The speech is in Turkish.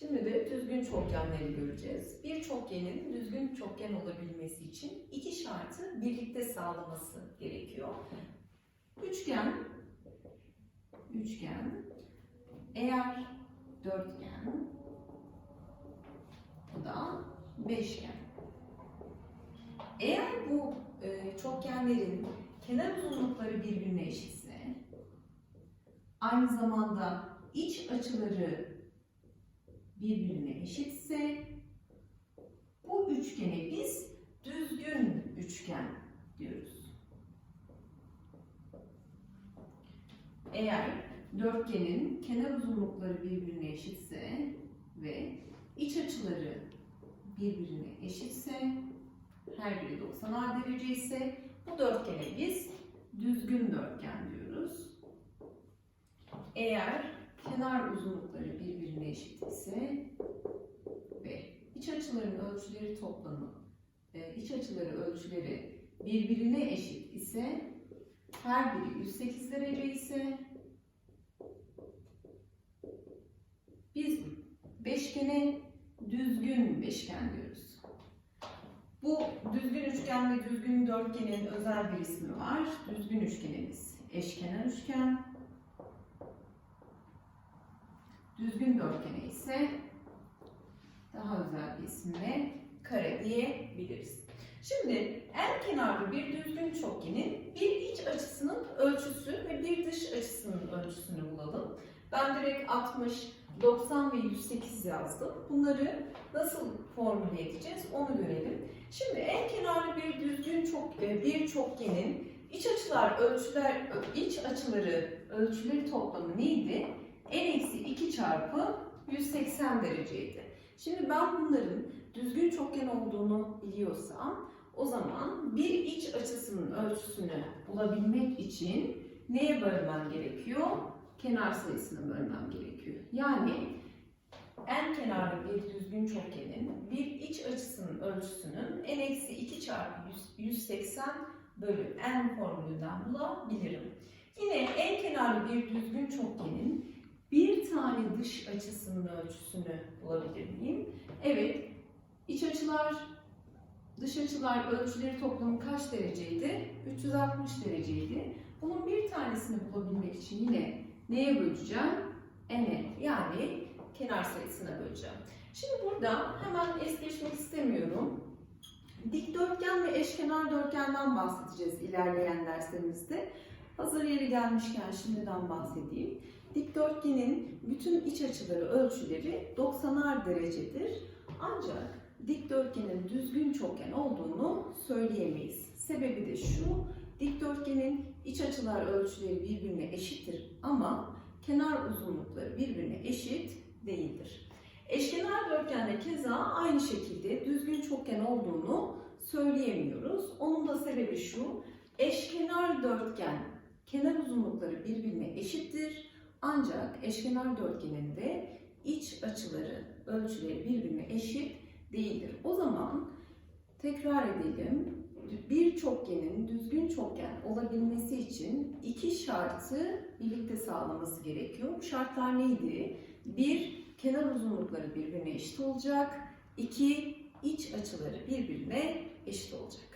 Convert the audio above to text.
Şimdi de düzgün çokgenleri göreceğiz. Bir çokgenin düzgün çokgen olabilmesi için iki şartı birlikte sağlaması gerekiyor. Üçgen, üçgen, eğer dörtgen, bu da beşgen. Eğer bu e, çokgenlerin kenar uzunlukları birbirine eşitse, aynı zamanda iç açıları birbirine eşitse bu üçgene biz düzgün üçgen diyoruz. Eğer dörtgenin kenar uzunlukları birbirine eşitse ve iç açıları birbirine eşitse her biri 90 derece ise bu dörtgene biz düzgün dörtgen diyoruz. Eğer kenar uzunlukları birbirine eşit ise ve iç açıların ölçüleri toplamı, e, iç açıları ölçüleri birbirine eşit ise her biri 108 derece ise biz beşgene düzgün beşgen diyoruz. Bu düzgün üçgen ve düzgün dörtgenin özel bir ismi var. Düzgün üçgenimiz eşkenar üçgen. Düzgün dörtgene ise daha özel bir isimle kare diyebiliriz. Şimdi en kenarlı bir düzgün çokgenin bir iç açısının ölçüsü ve bir dış açısının ölçüsünü bulalım. Ben direkt 60, 90 ve 108 yazdım. Bunları nasıl formüle edeceğiz onu görelim. Şimdi en kenarlı bir düzgün çok e, bir çokgenin iç açılar ölçüler iç açıları ölçüleri toplamı neydi? N eksi 2 çarpı 180 dereceydi. Şimdi ben bunların düzgün çokgen olduğunu biliyorsam o zaman bir iç açısının ölçüsünü bulabilmek için neye bölmem gerekiyor? Kenar sayısını bölmem gerekiyor. Yani en kenarlı bir düzgün çokgenin bir iç açısının ölçüsünün n eksi 2 çarpı 180 bölü n formülünden bulabilirim. Yine en kenarlı bir düzgün çokgenin bir tane dış açısının ölçüsünü bulabilir miyim? Evet, iç açılar, dış açılar ölçüleri toplamı kaç dereceydi? 360 dereceydi. Bunun bir tanesini bulabilmek için yine neye böleceğim? N'e yani kenar sayısına böleceğim. Şimdi burada hemen es geçmek istemiyorum. Dikdörtgen ve eşkenar dörtgenden bahsedeceğiz ilerleyen derslerimizde. Hazır yeri gelmişken şimdiden bahsedeyim. Dikdörtgenin bütün iç açıları ölçüleri 90'ar derecedir. Ancak dikdörtgenin düzgün çokgen olduğunu söyleyemeyiz. Sebebi de şu, dikdörtgenin iç açılar ölçüleri birbirine eşittir ama kenar uzunlukları birbirine eşit değildir. Eşkenar dörtgende keza aynı şekilde düzgün çokgen olduğunu söyleyemiyoruz. Onun da sebebi şu, eşkenar dörtgen kenar uzunlukları birbirine eşittir. Ancak eşkenar dörtgeninde iç açıları, ölçüleri birbirine eşit değildir. O zaman tekrar edelim. Bir çokgenin düzgün çokgen olabilmesi için iki şartı birlikte sağlaması gerekiyor. Bu şartlar neydi? Bir, kenar uzunlukları birbirine eşit olacak. İki, iç açıları birbirine eşit olacak.